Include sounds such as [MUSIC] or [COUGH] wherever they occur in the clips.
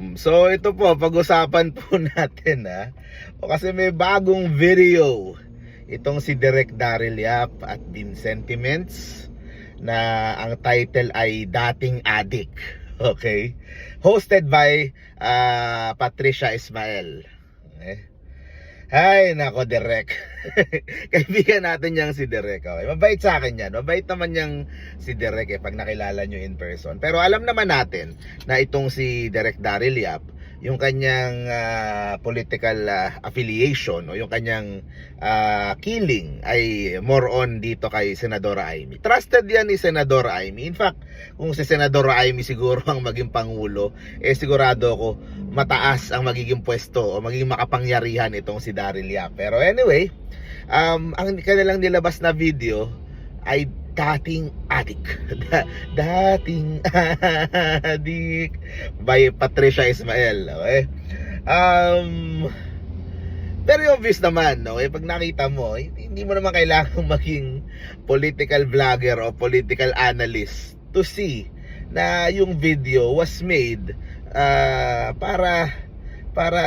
Mm, So ito po, pag-usapan po [LAUGHS] natin ha. O kasi may bagong video. Itong si Direk Daryl Yap at Din Sentiments na ang title ay Dating Adik. Okay? Hosted by ah, Patricia Ismael. Okay? Ay, nako Direk. [LAUGHS] Kaibigan natin yang si Direk. Okay? Mabait sa akin yan. Mabait naman yang si Direk eh, pag nakilala nyo in person. Pero alam naman natin na itong si Direk Daryl Yap, yung kanyang ah, political ah, affiliation o yung kanyang ah, killing ay more on dito kay Senadora Amy. Trusted yan ni Senadora Amy. In fact, kung si Senadora Amy siguro ang maging pangulo, eh sigurado ako mataas ang magiging pwesto o magiging makapangyarihan itong si Daryl Yap. Pero anyway, um, ang kanilang nilabas na video ay dating adik. [LAUGHS] Da- dating [LAUGHS] adik by Patricia Ismael. Okay? Um, very obvious naman? Eh, pag nakita mo, hindi, mo naman kailangang [LAUGHS] maging political vlogger o political analyst to see na yung video was made ah, para para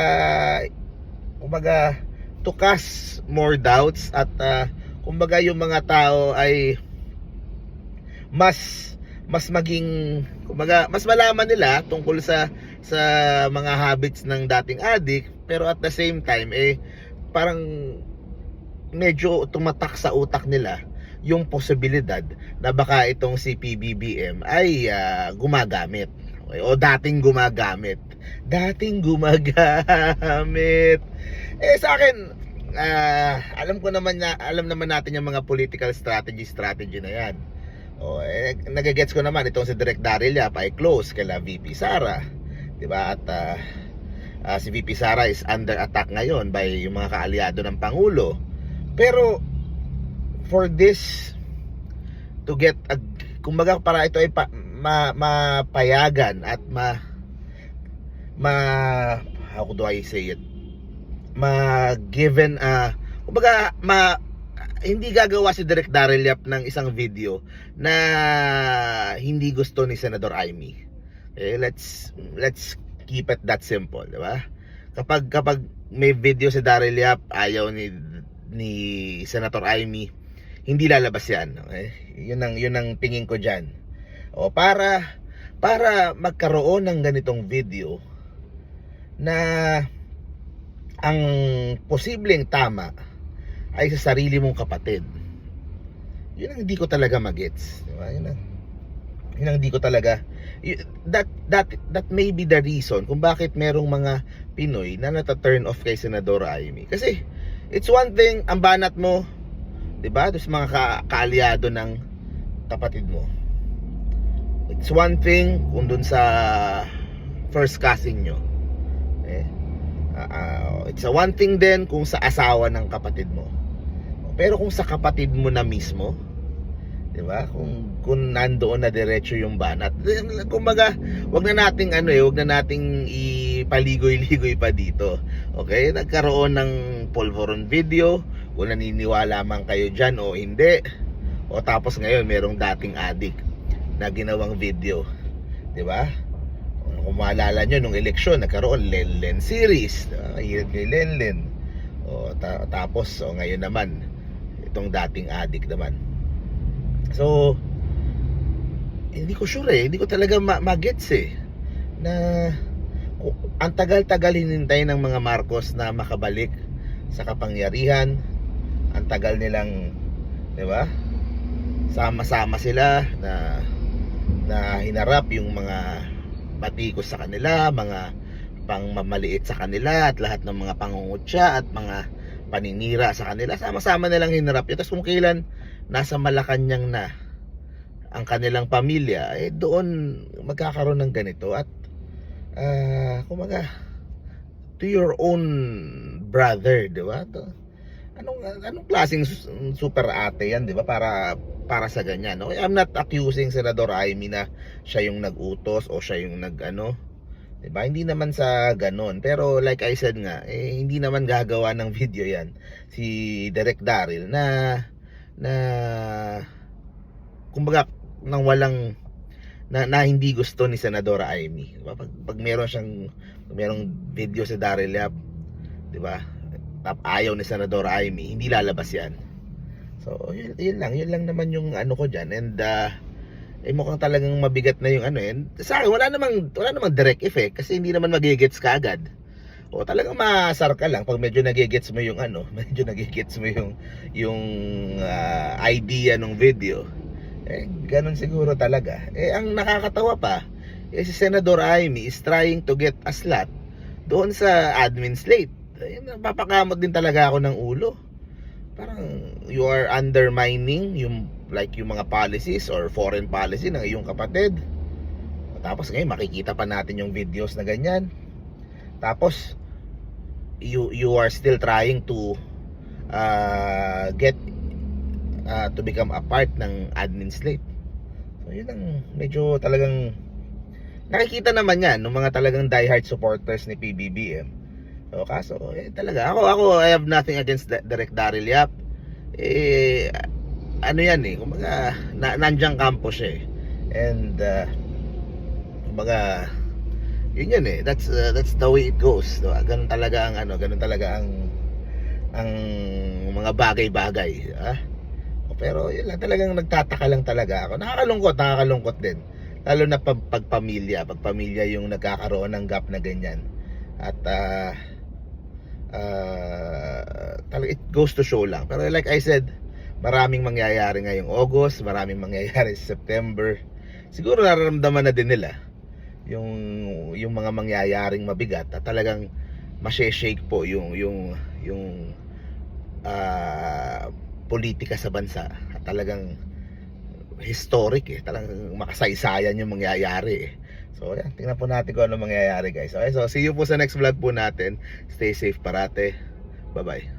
kumbaga to cast more doubts at ah, kumbaga yung mga tao ay mas mas maging kumbaga mas malaman nila tungkol sa sa mga habits ng dating addict pero at the same time eh parang medyo tumatak sa utak nila yung posibilidad na baka itong si ay ah, gumagamit. Okay? o dating gumagamit. Dating gumagamit. Eh sa akin ah, alam ko naman na alam naman natin yung mga political strategy strategy na yan o eh nagagets ko naman itong si Direk Daryl Yap ay close kay la VP Sara. 'di ba? At ah, ah, si VP Sara is under attack ngayon by yung mga kaalyado ng pangulo. Pero for this to get a, kumbaga para ito ay pa, ma, mapayagan at ma ma how do I say it? Ma given a kumbaga ma hindi gagawa si Direk Daryl Yap ng isang video na hindi gusto ni Senador Amy. Eh, let's let's keep it that simple, di ba? Kapag kapag may video si Daryl Yap ayaw ni ni Senator Amy, hindi lalabas 'yan, okay? 'Yun ang 'yun ang tingin ko diyan. O para para magkaroon ng ganitong video na ang posibleng tama ay sa sarili mong kapatid. Yun ang hindi ko talaga magets. Di ba? Yun ang, yun ang hindi ko talaga that that that may be the reason kung bakit merong mga Pinoy na nata-turn off kay Senadora Amy. Kasi it's one thing ang banat mo, 'di ba? Dos mga ka- kaalyado ng kapatid mo. It's one thing kung dun sa first cousin nyo. Eh, ah, it's a one thing din kung sa asawa ng kapatid mo. Pero kung sa kapatid mo na mismo, 'di ba? Kung kung nandoon na diretso yung banat. Kumbaga, wag na nating ano eh, wag na nating ipaligoy-ligoy pa dito. Okay? Nagkaroon ng polvoron video, kung naniniwala man kayo diyan o hindi. O tapos ngayon merong dating addict na ginawang video. 'Di ba? Kung maalala nyo, nung eleksyon, nagkaroon Lenlen series. Nakahirap kay Lenlen. O, ta- tapos, o, ngayon naman, itong dating addict naman. So, hindi ko sure eh. Hindi ko talaga ma- magets eh. Na, ang tagal-tagal hinintay ng mga Marcos na makabalik sa kapangyarihan. Ang tagal nilang, di ba? Sama-sama sila na na hinarap yung mga batikos sa kanila, mga pangmamaliit sa kanila at lahat ng mga pangungutya at mga paninira sa kanila. Sama-sama nilang hinarap yun. Tapos kung kailan nasa Malacanang na ang kanilang pamilya, eh doon magkakaroon ng ganito. At ah kumaga, to your own brother, di ba? To, anong anong klaseng su- super ate yan, di ba? Para para sa ganyan. No? I'm not accusing Senador Amy na siya yung nag-utos o siya yung nag ano, 'di ba? Hindi naman sa ganon. Pero like I said nga, eh, hindi naman gagawa ng [LAUGHS] video 'yan si Direk Daryl na na kumbaga nang walang na, na hindi gusto ni Senadora Amy. Diba? Pag, pag meron siyang pag merong video si Daryl Yap, 'di ba? Ayaw ni Senadora Amy, hindi lalabas 'yan. So, yun, yun lang, yun lang naman yung ano ko diyan and uh, eh mukhang talagang mabigat na yung ano eh. Sa akin, wala namang wala namang direct effect kasi hindi naman magigets ka agad. O talagang masar ka lang pag medyo nagigets mo yung ano, [LAUGHS] medyo nagigets mo yung yung ah, idea ng video. Eh, ganun siguro talaga. Eh, ang nakakatawa pa, eh, si Senador Amy is trying to get a slot doon sa admin slate. Eh, napapakamot din talaga ako ng ulo. Parang you are undermining yung like yung mga policies or foreign policy ng iyong kapatid. Tapos ngayon makikita pa natin yung videos na ganyan. Tapos you you are still trying to uh, get uh, to become a part ng admin slate. So yun ang medyo talagang nakikita naman yan ng mga talagang diehard supporters ni PBBM. So kaso eh, talaga. Ako ako I have nothing against Direk Daryl Yap. Eh ano yan eh, kumbaga na, nandiyan kampo eh. And uh, kumbaga yun yun eh. That's uh, that's the way it goes diba? ganun talaga ang ano ganun talaga ang ang mga bagay-bagay ah pero yun lang talagang nagtataka lang talaga ako. Nakakalungkot nakakalungkot din. Lalo na pag, pag pamilya pag pamilya yung nagkakaroon ng gap na ganyan. At ah talaga it goes to show lang. Pero like I said maraming mangyayari ngayong August maraming mangyayari sa September. Siguro nararamdaman na din nila yung yung mga mangyayaring mabigat at talagang mashe-shake po yung yung yung ah, politika sa bansa. At talagang historic eh. Talagang makasaysayan yung mangyayari eh. So yan tingnan po natin kung ano mangyayari guys. Okay so see you po sa next vlog po natin. Stay safe parate. Bye bye